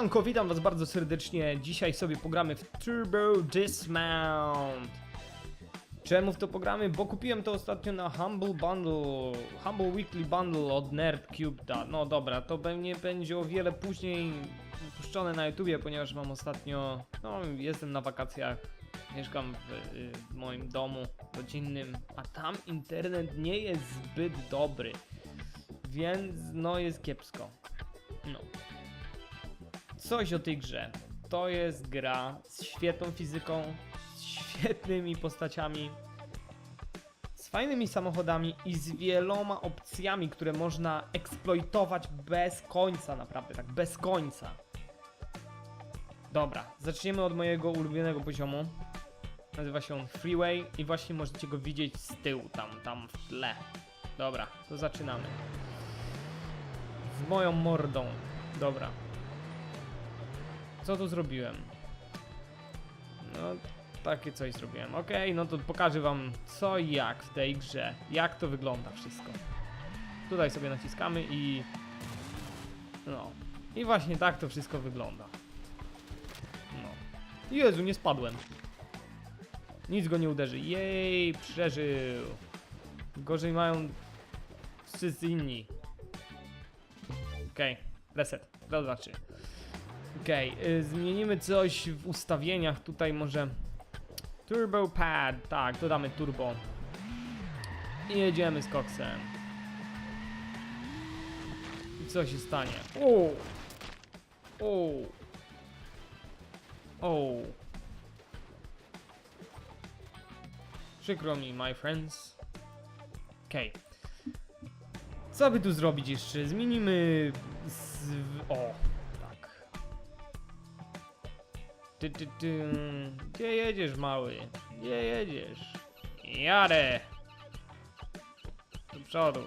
Siemanko, witam was bardzo serdecznie. Dzisiaj sobie pogramy w Turbo Dismount. Czemu w to pogramy? Bo kupiłem to ostatnio na Humble Bundle, Humble Weekly Bundle od Nerdcube. No dobra, to pewnie będzie o wiele później puszczone na YouTubie, ponieważ mam ostatnio, no jestem na wakacjach, mieszkam w, y, w moim domu rodzinnym, a tam internet nie jest zbyt dobry, więc no jest kiepsko. No. Coś o tej grze. To jest gra z świetną fizyką, z świetnymi postaciami, z fajnymi samochodami i z wieloma opcjami, które można eksploitować bez końca, naprawdę, tak, bez końca. Dobra, zaczniemy od mojego ulubionego poziomu. Nazywa się on Freeway i właśnie możecie go widzieć z tyłu, tam, tam w tle. Dobra, to zaczynamy. Z moją mordą. Dobra. Co tu zrobiłem? No, takie coś zrobiłem. Okej, no to pokażę wam co i jak w tej grze. Jak to wygląda wszystko. Tutaj sobie naciskamy i... No. I właśnie tak to wszystko wygląda. No. Jezu, nie spadłem. Nic go nie uderzy. Jej, przeżył. Gorzej mają wszyscy inni. Okej, reset. Raz, dwa, trzy. Okej, y, zmienimy coś w ustawieniach. Tutaj może Turbo Pad. Tak, dodamy turbo. I jedziemy z koksem. I co się stanie? O! O! O! Przykro mi, my friends. Okej. Co by tu zrobić jeszcze? Zmienimy z... O, Ty, ty, ty. Gdzie jedziesz, mały? Gdzie jedziesz? Jadę! Do przodu.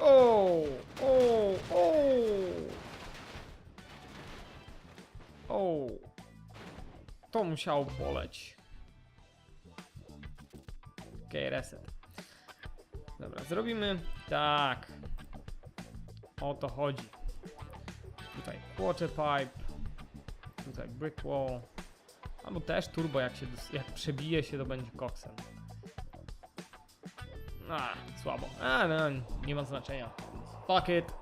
O, o, o! O! To musiało boleć. Okej, reset. Dobra, zrobimy tak. O to chodzi. Tutaj quarter pipe. Tutaj brick wall. Albo też turbo, jak się jak przebije się, to będzie koksem. A, słabo. A, no, nie ma znaczenia. Fuck it.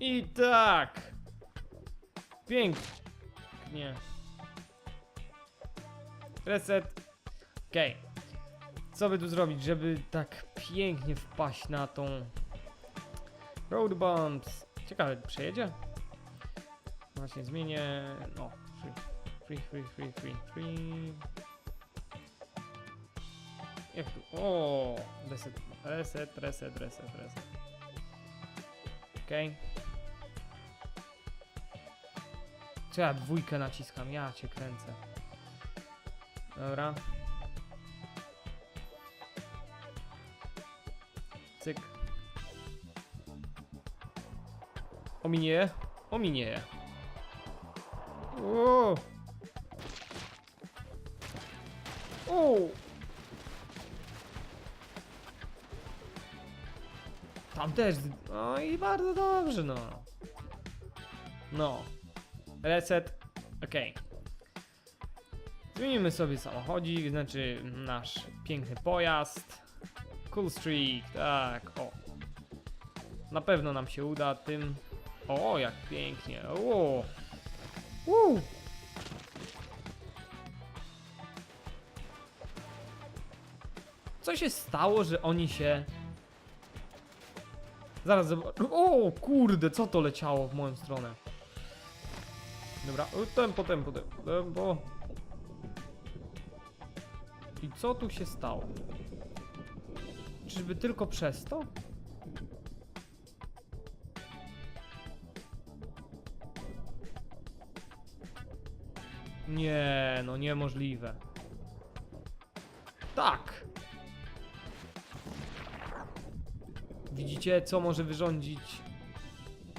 I tak. Pięknie. Reset. Okej. Co by tu zrobić, żeby tak pięknie wpaść na tą Road Bumps? Ciekawe, przejedzie? Właśnie zmienię. No, free, free, free, free, free, free. Jak tu? O, reset, reset, reset, reset, reset. Okej. Co ja dwójkę naciskam? Ja cię kręcę. Dobra. Cyk. Ominie? Ominie. O! O! Tam też. No i bardzo dobrze, no. No. Reset. Okej. Zmienimy sobie samochodzik, znaczy nasz piękny pojazd. Cool streak, tak, o. Na pewno nam się uda tym. O, jak pięknie. O. Woo. Co się stało, że oni się... Zaraz zobacz... O, kurde, co to leciało w moją stronę? Dobra, tempo, tempo, tempo. I co tu się stało? Czyżby tylko przez to? Nie, no niemożliwe. Tak! Widzicie, co może wyrządzić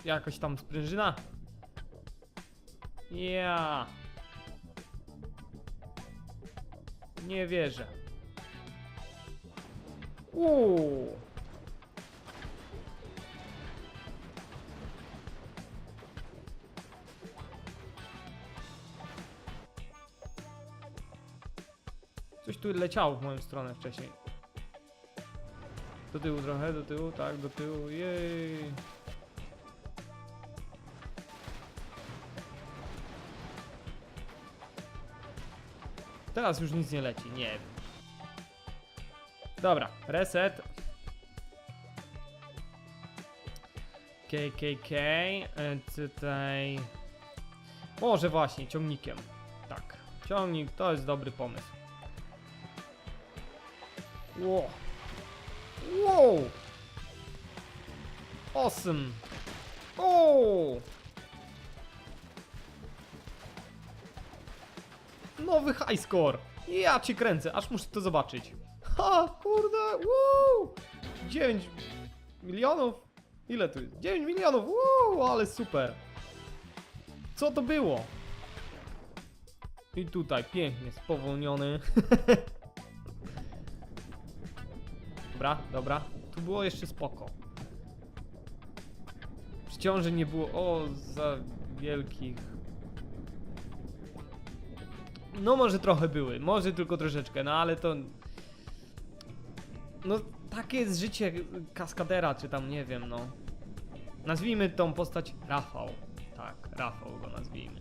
jakoś tam sprężyna? Ja. Nie wierzę. Uuu. Tu leciało w moją stronę wcześniej. Do tyłu trochę, do tyłu, tak, do tyłu, jej. Teraz już nic nie leci, nie wiem. Dobra, reset. KKK, e, tutaj... Może właśnie, ciągnikiem. Tak, ciągnik to jest dobry pomysł. Wow. Wow! Awesome! O! Nowy high score! Ja cię kręcę, aż muszę to zobaczyć. Ha, kurde, woo! 9 milionów? Ile tu jest? 9 milionów, woo, ale super! Co to było? I tutaj pięknie spowolniony. Dobra, dobra. Tu było jeszcze spoko. Przeciąży nie było. O, za wielkich. No może trochę były, może tylko troszeczkę, no ale to... No takie jest życie kaskadera, czy tam nie wiem, no. Nazwijmy tą postać Rafał. Tak, Rafał go nazwijmy.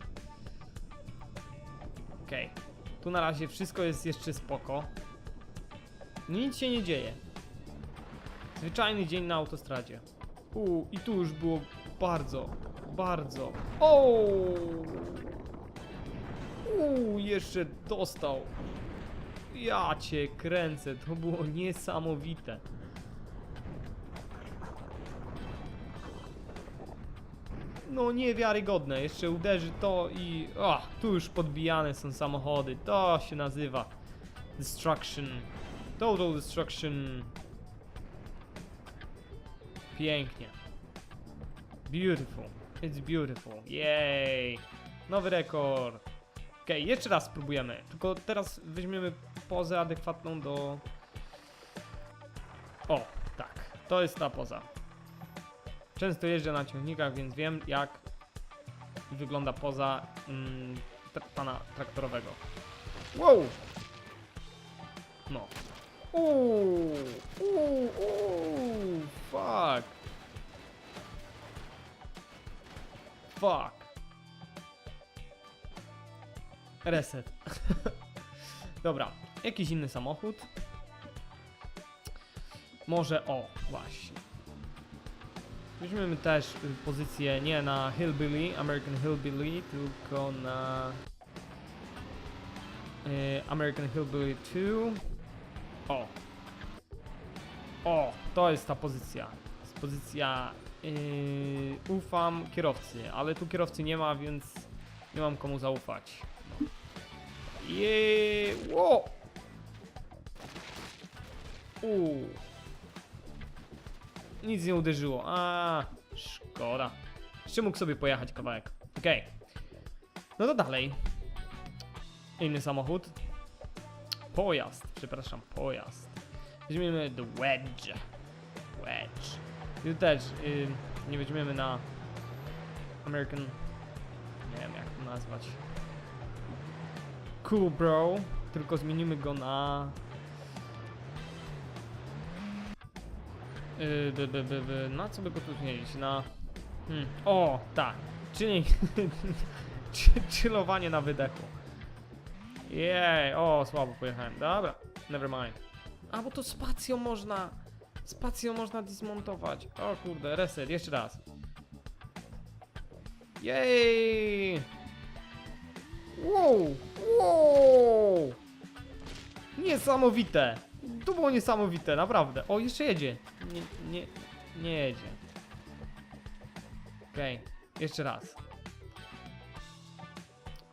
Okej. Tu na razie wszystko jest jeszcze spoko. Nic się nie dzieje. Zwyczajny dzień na autostradzie. U i tu już było bardzo, bardzo. O! U jeszcze dostał. Ja cię kręcę, to było niesamowite. No niewiarygodne, jeszcze uderzy to i... Ach, tu już podbijane są samochody, to się nazywa Destruction. Total Destruction. Pięknie. Beautiful. It's beautiful. Yay. Nowy rekord. Okej, jeszcze raz spróbujemy. Tylko teraz weźmiemy pozę adekwatną do... O, tak. To jest ta poza. Często jeżdżę na ciągnikach, więc wiem jak wygląda poza mm, tra pana traktorowego. Wow! No. Uuu, uuu, fuck. Fuck. Reset. Dobra, jakiś inny samochód. Może o, właśnie. Weźmiemy też y, pozycję nie na Hillbilly, American Hillbilly, tylko na y, American Hillbilly 2. O. O, to jest ta pozycja. Jest pozycja. Yy, ufam kierowcy, ale tu kierowcy nie ma, więc nie mam komu zaufać. Jeee, ło! Uuu. Nic nie uderzyło. A, szkoda. Jeszcze mógł sobie pojechać kawałek. Okej. No to dalej. Inny samochód. Pojazd, przepraszam, pojazd. Weźmiemy The Wedge. Wedge. Tu też y, nie weźmiemy na American. Nie wiem jak to nazwać. Cool Bro, tylko zmienimy go na. Yy, by, by, by, by. Na co by go tu zmienić? Na. Hmm. O, tak. Czyli. Czy- Chillowanie na wydechu. Jej, o, słabo pojechałem. Dobra, never mind. A, bo to spacją można. Spacją można dismontować. O kurde, reset, jeszcze raz. Jej! Wow! Wow! Niesamowite! To było niesamowite, naprawdę. O, jeszcze jedzie. Nie, nie, nie jedzie. Okej, jeszcze raz.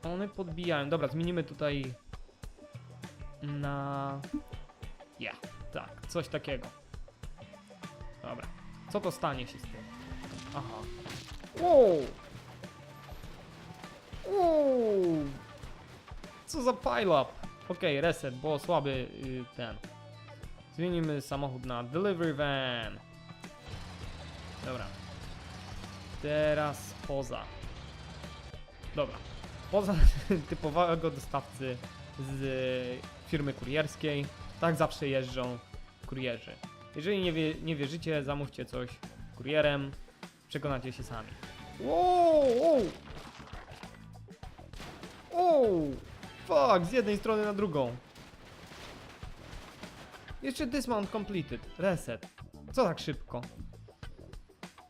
One podbijają. Dobra, zmienimy tutaj na... Ja, tak, coś takiego. Dobra. Co to stanie się z tym? Aha. Wow! Wow! Co za pile-up? Okej, reset, bo słaby y, ten. Zmienimy samochód na delivery van. Dobra. Teraz poza. Dobra. Poza typowego dostawcy z e, firmy kurierskiej. Tak zawsze jeżdżą kurierzy. Jeżeli nie, wie, nie wierzycie, zamówcie coś kurierem, przekonacie się sami. Wow, wow. wow. Fuck, z jednej strony na drugą. Jeszcze dismount completed. Reset. Co tak szybko?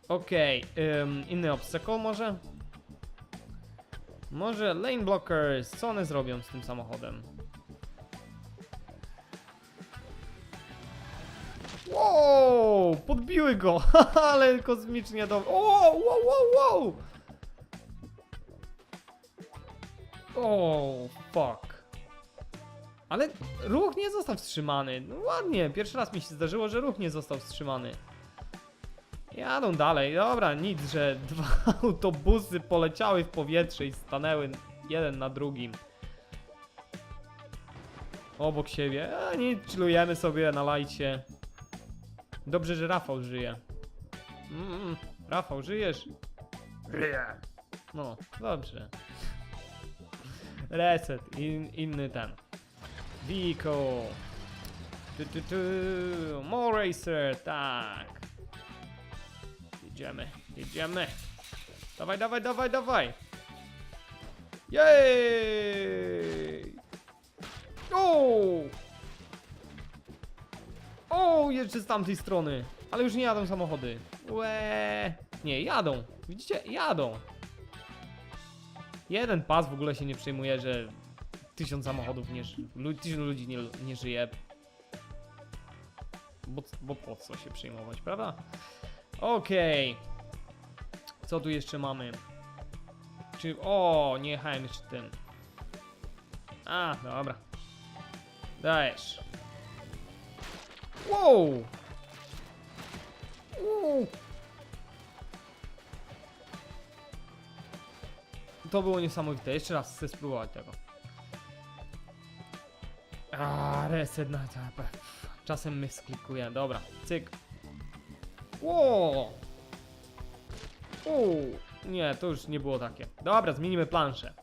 Okej, ym, inny obstacle może? Może lane blockers, co one zrobią z tym samochodem? Wow, podbiły go, ale kosmicznie do... Wow, wow, wow, wow! O, fuck. Ale ruch nie został wstrzymany. No ładnie, pierwszy raz mi się zdarzyło, że ruch nie został wstrzymany. Jadą dalej, dobra, nic, że dwa autobusy poleciały w powietrze i stanęły jeden na drugim. Obok siebie, a nic, chillujemy sobie na lajcie. Dobrze, że Rafał żyje. Mm, Rafał, żyjesz? Żyję. No, dobrze. Reset, in, inny ten. Vehicle. Tu, tu, tu. More Racer, tak. Jedziemy, jedziemy. Dawaj, dawaj, dawaj, dawaj. Jej! O! O, jeszcze z tamtej strony. Ale już nie jadą samochody. Łe. Nie, jadą. Widzicie? Jadą. Jeden pas w ogóle się nie przejmuje, że tysiąc samochodów nie tysiąc ludzi nie, nie żyje. Bo, bo po co się przejmować, prawda? Okej. Co tu jeszcze mamy? Czy. O, nie jechałem jeszcze tym. A, dobra. Dajesz. Wow! Wow! To było niesamowite. Jeszcze raz chcę spróbować tego. A, reset na Czasem my sklikuje. Dobra, cyk. Wow! Uuu, nie, to już nie było takie. Dobra, zmienimy planszę.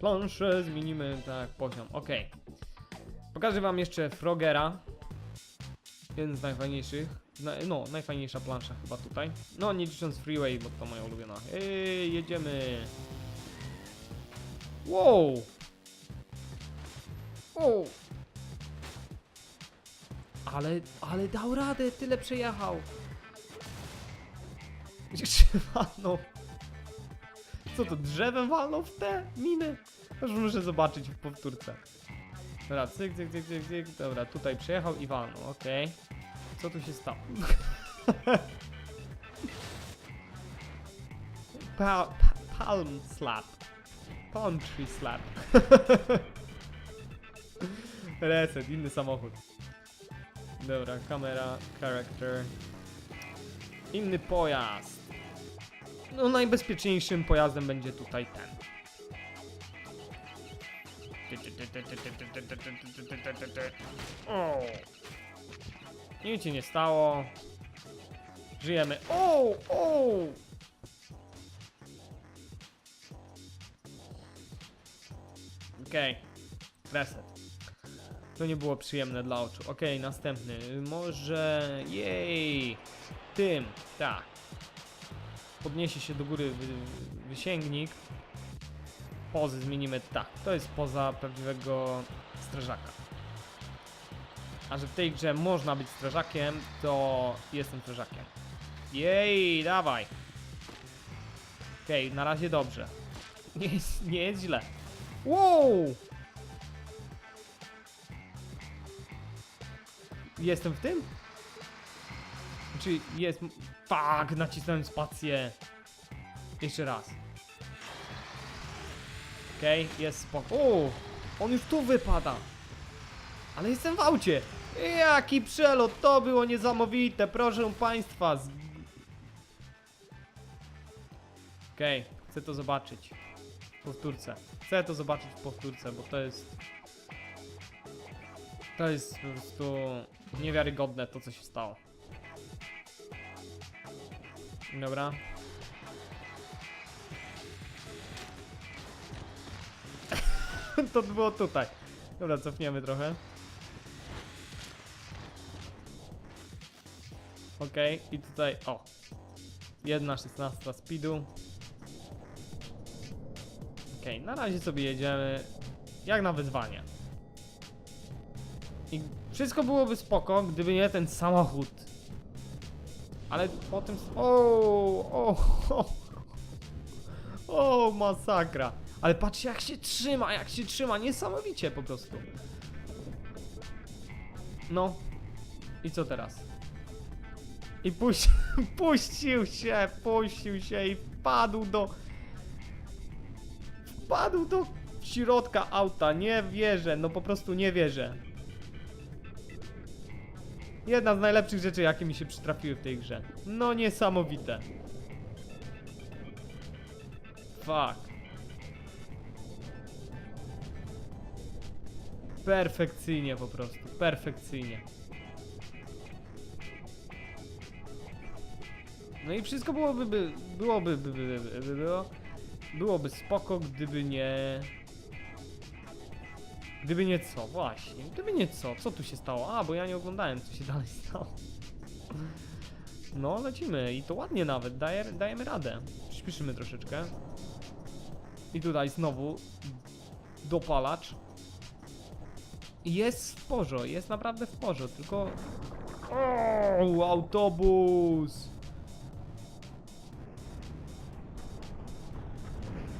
Planszę zmienimy, tak, poziom, okej. Pokażę wam jeszcze Frogera. Jeden z najfajniejszych. Na, no, najfajniejsza plansza chyba tutaj. No, nie licząc Freeway, bo to moja ulubiona. Ej, jedziemy. Wow! Wow! Ale, ale dał radę, tyle przejechał. Jeszcze walnął. Co to, drzewem walnął w te miny? Już muszę zobaczyć w powtórce. Dobra, cyk, cyk, cyk, cyk, cyk. Dobra, tutaj przejechał i walnął, okej. Co tu się stało? pa, pa, palm slap. Palm tree slap. Reset, inny samochód. Dobra, kamera, character. Inny pojazd. No najbezpieczniejszym pojazdem będzie tutaj ten. O! Nic się nie stało. Żyjemy. O! O! Okej. Reset. To nie było przyjemne dla oczu. Okej, następny. Może. Jej! Tym, tak. Podniesie się do góry wy, wysięgnik. Pozy zmienimy tak. To jest poza prawdziwego strażaka. A że w tej grze można być strażakiem, to jestem strażakiem. Jej, dawaj. Okej, na razie dobrze. Nie jest, nie jest źle. Wow! Jestem w tym? Czy jest... Fuck, nacisnąłem spację. Jeszcze raz. Okej, jest spoko. O, on już tu wypada. Ale jestem w aucie. Jaki przelot, to było niesamowite, proszę państwa. Z... Okej, chcę to zobaczyć. W powtórce. Chcę to zobaczyć w powtórce, bo to jest... To jest po prostu niewiarygodne to, co się stało. Dobra. to było tutaj. Dobra, cofniemy trochę. Okej, i tutaj, o. Jedna szesnastka speedu. Okej, na razie sobie jedziemy jak na wyzwanie. I wszystko byłoby spoko, gdyby nie ten samochód. Ale potem... O, o, o, o, masakra. Ale patrzcie jak się trzyma, jak się trzyma, niesamowicie po prostu. No. I co teraz? I puś, puścił się, puścił się i wpadł do... Wpadł do środka auta, nie wierzę, no po prostu nie wierzę. Jedna z najlepszych rzeczy, jakie mi się przytrafiły w tej grze. No niesamowite. Fuck. Perfekcyjnie po prostu, perfekcyjnie. No i wszystko byłoby, by, byłoby, by, by, by, by, było, byłoby spoko, gdyby nie... Gdyby nie co, właśnie, gdyby nie co, co tu się stało? A, bo ja nie oglądałem, co się dalej stało. No, lecimy i to ładnie nawet, daje, dajemy radę. Przyspieszymy troszeczkę. I tutaj znowu dopalacz. Jest w porzo, jest naprawdę w porzo, tylko... O, autobus!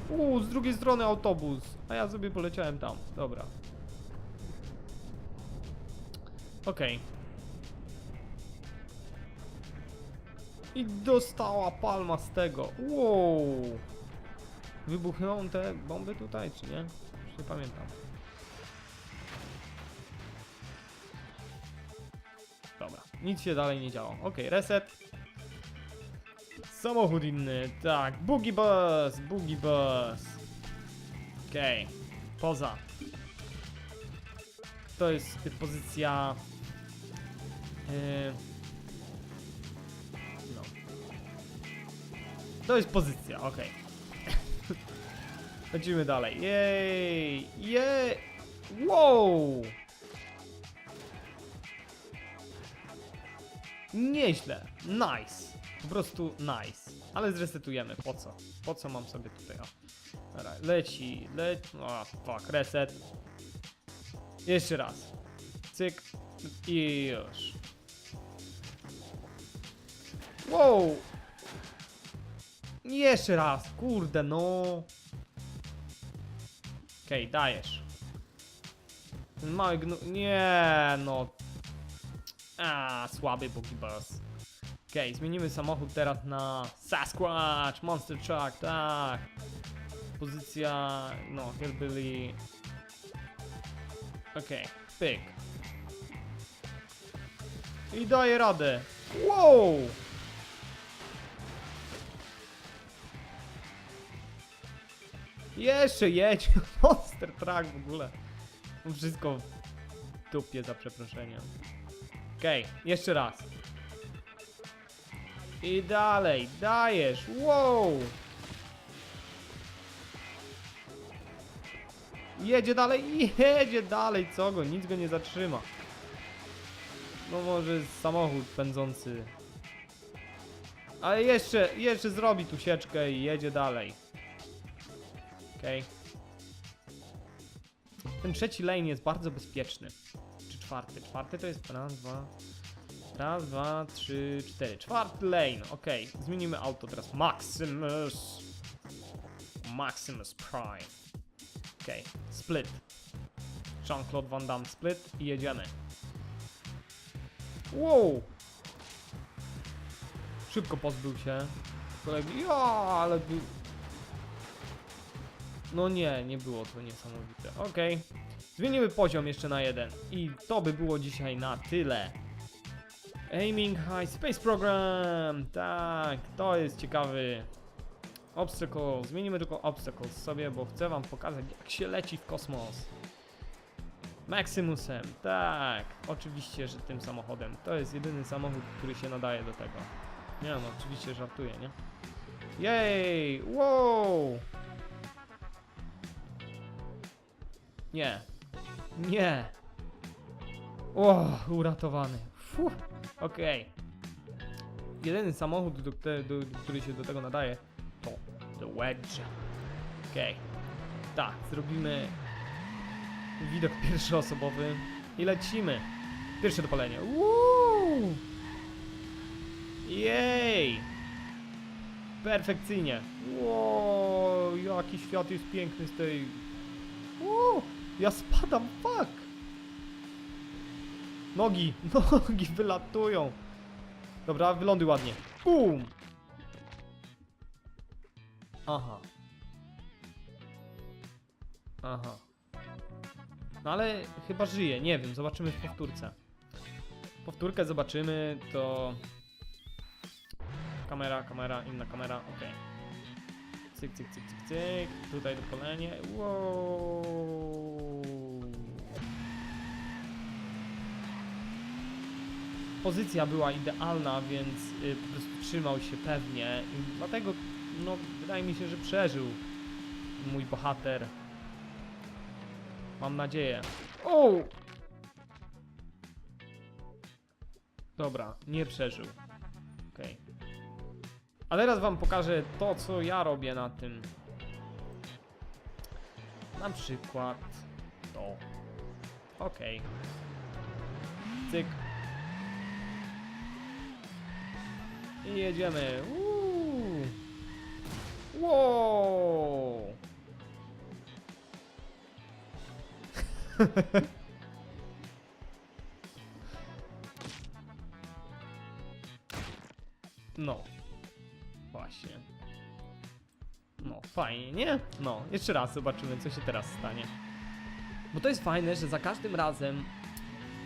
Uuu, z drugiej strony autobus, a ja sobie poleciałem tam, dobra. Okej. I dostała palma z tego. Wow. Wybuchną te bomby tutaj, czy nie? Już nie pamiętam. Dobra, nic się dalej nie działo. Okej, reset. Samochód inny, tak. Boogie Bus, Boogie Bus. Okej, poza. To jest pozycja... Yy... No. To jest pozycja, okej. Lecimy dalej. Jej! Jej! Wow! Nieźle. Nice. Po prostu nice. Ale zresetujemy. Po co? Po co mam sobie tutaj? O. Leci, leci. O, fuck, reset. Jeszcze raz. Cyk. I już. Wow! Jeszcze raz, kurde, no. Okej, dajesz. Ten mały gnu... Nie, no. A, słaby Bus. Okej, zmienimy samochód teraz na Sasquatch, Monster Truck, tak. Pozycja, no, Hillbilly. Okej, pyk. I daje radę. Wow! Jeszcze jedź, Monster Truck w ogóle. Wszystko w dupie za przeproszeniem. Okej, jeszcze raz. I dalej, dajesz, wow! Jedzie dalej, jedzie dalej, co go, nic go nie zatrzyma. No może samochód pędzący. Ale jeszcze, jeszcze zrobi tu sieczkę i jedzie dalej. Okej. Ten trzeci lane jest bardzo bezpieczny. Czy czwarty? Czwarty to jest raz, dwa... Raz, dwa, trzy, cztery. Czwarty lane, okej. Zmienimy auto teraz. Maximus. Maximus Prime. Okej, split. Jean-Claude Van Damme split i jedziemy. Wow! Szybko pozbył się kolegi. Ja, ale. No nie, nie było to niesamowite. Okej. Zmienimy poziom jeszcze na jeden. I to by było dzisiaj na tyle. Aiming High Space Program! Tak, to jest ciekawy. Obstacle. Zmienimy tylko Obstacles sobie, bo chcę wam pokazać jak się leci w kosmos. Maximusem, tak, oczywiście, że tym samochodem. To jest jedyny samochód, który się nadaje do tego. Nie no, oczywiście żartuję, nie? Jej! Wow! Nie. Nie. O, uratowany. Fuh. Okej. Jedyny samochód, do, do, który się do tego nadaje, to The Wedge. Okej. Tak, zrobimy widok pierwszoosobowy i lecimy. Pierwsze dopalenie. Woo! Jej! Perfekcyjnie. Wow, jaki świat jest piękny z tej... Ja spadam, fuck! Nogi, nogi wylatują. Dobra, wyląduj ładnie. Boom! Aha. Aha. No ale chyba żyje, nie wiem, zobaczymy w powtórce. Powtórkę zobaczymy, to... Kamera, kamera, inna kamera, okej. Cyk, cyk, cyk, cyk, cyk. Tutaj dopalenie. Wow. Pozycja była idealna, więc y, po prostu trzymał się pewnie. I dlatego, no, wydaje mi się, że przeżył mój bohater. Mam nadzieję. O! Dobra, nie przeżył. Okej. A teraz wam pokażę to, co ja robię na tym. Na przykład to. Okej. Cyk. I jedziemy. Wow. No. Właśnie. No, fajnie, nie? No, jeszcze raz zobaczymy, co się teraz stanie. Bo to jest fajne, że za każdym razem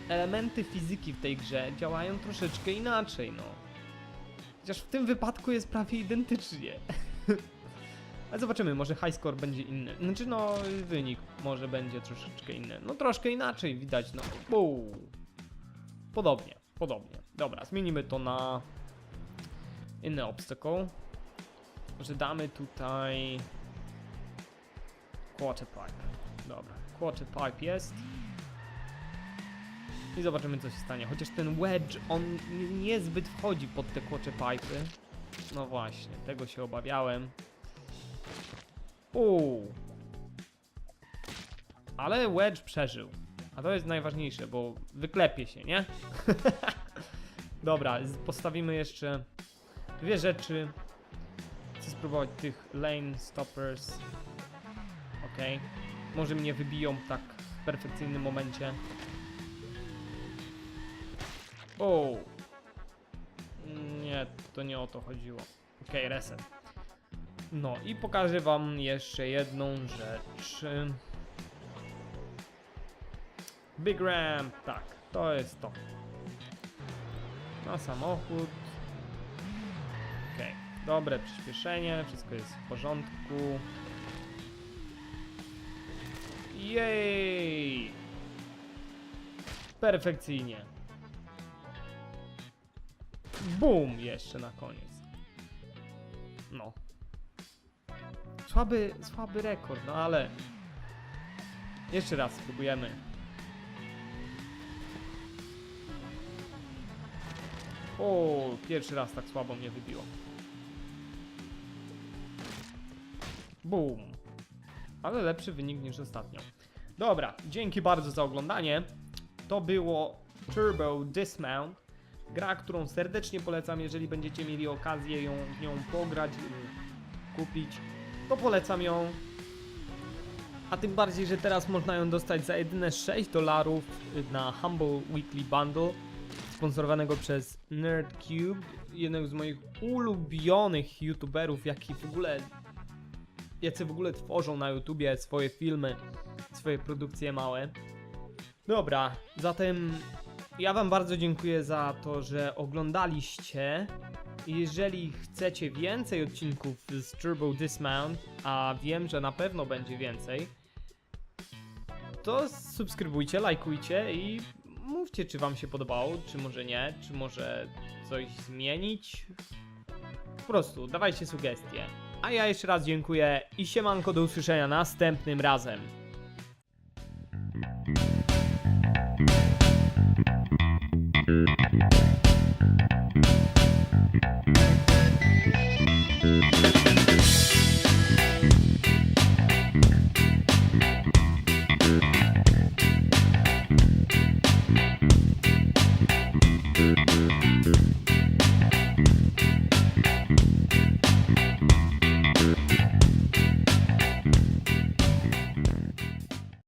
elementy fizyki w tej grze działają troszeczkę inaczej, no. Chociaż w tym wypadku jest prawie identycznie. Ale zobaczymy, może high score będzie inny. Znaczy, no, wynik może będzie troszeczkę inny. No, troszkę inaczej widać, no. Buu. Podobnie, podobnie. Dobra, zmienimy to na inny obstacle. Może damy tutaj quarter pipe. Dobra, quarter pipe jest. I zobaczymy co się stanie. Chociaż ten wedge, on niezbyt wchodzi pod te quarter pipe'y. No właśnie, tego się obawiałem. Uuu. Ale wedge przeżył. A to jest najważniejsze, bo wyklepie się, nie? Dobra, postawimy jeszcze dwie rzeczy. Chcę spróbować tych lane stoppers. Okej. Może mnie wybiją tak w perfekcyjnym momencie. O! Nie, to nie o to chodziło. Okej, reset. No i pokażę wam jeszcze jedną rzecz. Big Ramp, tak, to jest to. Na samochód. Okej, dobre przyspieszenie, wszystko jest w porządku. Jej! Perfekcyjnie. Bum! Jeszcze na koniec. No. Słaby, słaby rekord, no ale... Jeszcze raz spróbujemy. O, pierwszy raz tak słabo mnie wybiło. Boom. Ale lepszy wynik niż ostatnio. Dobra, dzięki bardzo za oglądanie. To było Turbo Dismount. Gra, którą serdecznie polecam, jeżeli będziecie mieli okazję ją, nią pograć, kupić, to polecam ją. A tym bardziej, że teraz można ją dostać za jedyne 6 dolarów na Humble Weekly Bundle, sponsorowanego przez NerdCube, jednego z moich ulubionych youtuberów, jaki w ogóle, jacy w ogóle tworzą na YouTubie swoje filmy, swoje produkcje małe. Dobra, zatem ja Wam bardzo dziękuję za to, że oglądaliście. Jeżeli chcecie więcej odcinków z Turbo Dismount, a wiem, że na pewno będzie więcej, to subskrybujcie, lajkujcie i mówcie, czy Wam się podobało, czy może nie, czy może coś zmienić. Po prostu dawajcie sugestie. A ja jeszcze raz dziękuję i siemanko do usłyszenia następnym razem.